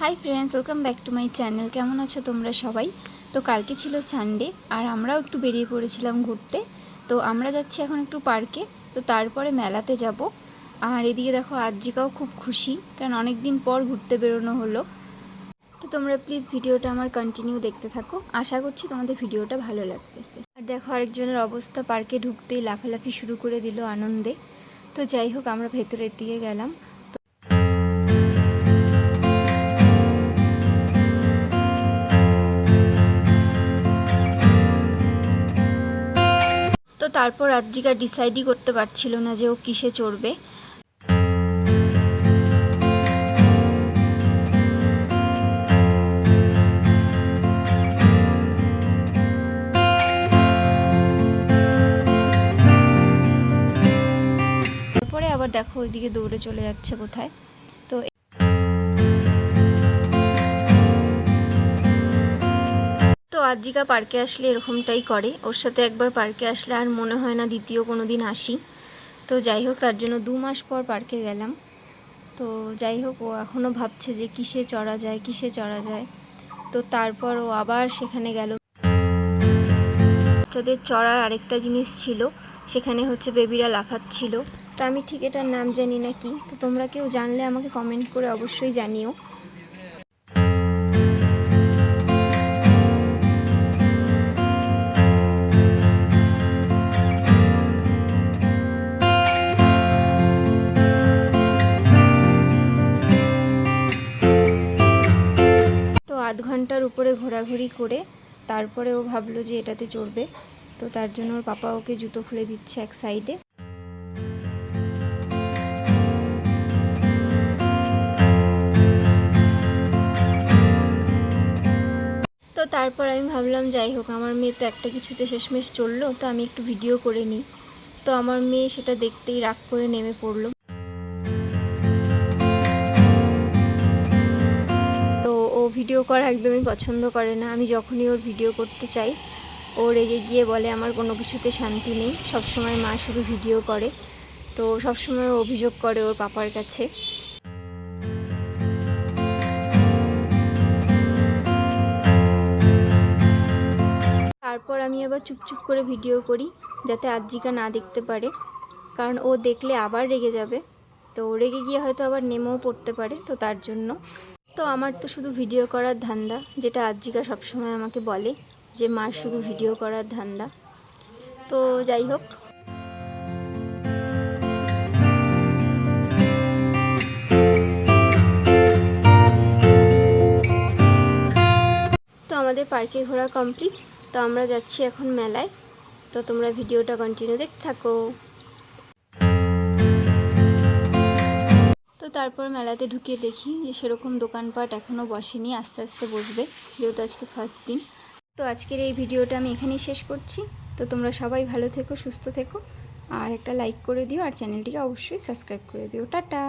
Hi friends welcome back to my channel কেমন আছো তোমরা সবাই? তো কালকে ছিল সানডে আর আমরাও একটু বেরিয়ে পড়েছিলাম ঘুরতে। তো আমরা যাচ্ছি এখন একটু পার্কে, তো তারপরে মেলাতে যাব। আর এদিকে দেখো আজ্জিকাও খুব খুশি, কারণ অনেক দিন পর ঘুরতে বেরোনো হলো। তো তোমরা প্লিজ ভিডিওটা আমার কন্টিনিউ দেখতে থাকো। আশা করছি তোমাদের ভিডিওটা ভালো লাগবে। আর দেখো আরেকজনের অবস্থা, পার্কে ঢুকতেই লাফালাফি শুরু করে দিল আনন্দে। তো যাই হোক, আমরা ভেতরের দিকে গেলাম। তো তারপর আদ্রিকা ডিসাইডই করতে পারছিল না যে ও কিসে চড়বে। তারপরে আবার দেখো ওইদিকে দৌড়ে চলে যাচ্ছে কোথায়। আদ্রিকা পার্কে আসলে এরকমটাই করে। ওর সাথে একবার পার্কে আসলে আর মনে হয় না দ্বিতীয় কোনো দিন আসি। তো যাই হোক, তার জন্য দু মাস পর পার্কে গেলাম। তো যাই হোক, ও এখনও ভাবছে যে কিসে চড়া যায়, কিসে চড়া যায়। তো তারপর ও আবার সেখানে গেল। বাচ্চাদের চড়ার আরেকটা জিনিস ছিল, সেখানে হচ্ছে বেবিরা লাফাচ্ছিল তো আমি ঠিক এটার নাম জানি না কি। তো তোমরা কেউ জানলে আমাকে কমেন্ট করে অবশ্যই জানিও। আধ ঘণ্টার উপরে ঘোরাঘুরি করে তারপরে ও ভাবলো যে এটাতে চড়বে। তো তার জন্য ওর পাপা ওকে জুতো খুলে দিচ্ছে এক সাইডে। তো তারপর আমি ভাবলাম, যাই হোক, আমার মেয়ে তো একটা কিছুতে শেষমেশ চলল, তো আমি একটু ভিডিও করে নিই। তো আমার মেয়ে সেটা দেখতেই রাগ করে নেমে পড়ল। ভিডিও করা একদমই পছন্দ করে না। আমি যখনই ওর ভিডিও করতে চাই, ও রেগে গিয়ে বলে, আমার কোনো কিছুতে শান্তি নেই। সবসময় মা শুধু ভিডিও করে। তো সবসময় অভিযোগ করে ওর পাপার কাছে। তারপর আমি আবার চুপচুপ করে ভিডিও করি, যাতে আজ্জিকা না দেখতে পারে। কারণ ও দেখলে আবার রেগে যাবে। তো রেগে গিয়ে হয়তো আবার নেমেও পড়তে পারে, তো তার জন্য। তো আমার তো শুধু ভিডিও করার ধান্দা, যেটা আজ্জিকা সবসময় আমাকে বলে যে, মার শুধু ভিডিও করার ধান্দা। তো যাই হোক। তো আমাদের পার্কে ঘোরা কমপ্লিট তো আমরা যাচ্ছি এখন মেলায়। তো তোমরা ভিডিওটা কন্টিনিউ দেখতে থাকো। তারপর মেলাতে ঢুকিয়ে দেখি যে সেরকম দোকানপাট এখনও বসেনি, আস্তে আস্তে বসবে, যেহেতু আজকে ফার্স্ট দিন। তো আজকের এই ভিডিওটা আমি এখানেই শেষ করছি। তো তোমরা সবাই ভালো থেকো, সুস্থ থেকো, আর একটা লাইক করে দিও, আর চ্যানেলটিকে অবশ্যই সাবস্ক্রাইব করে দিও। টাটা!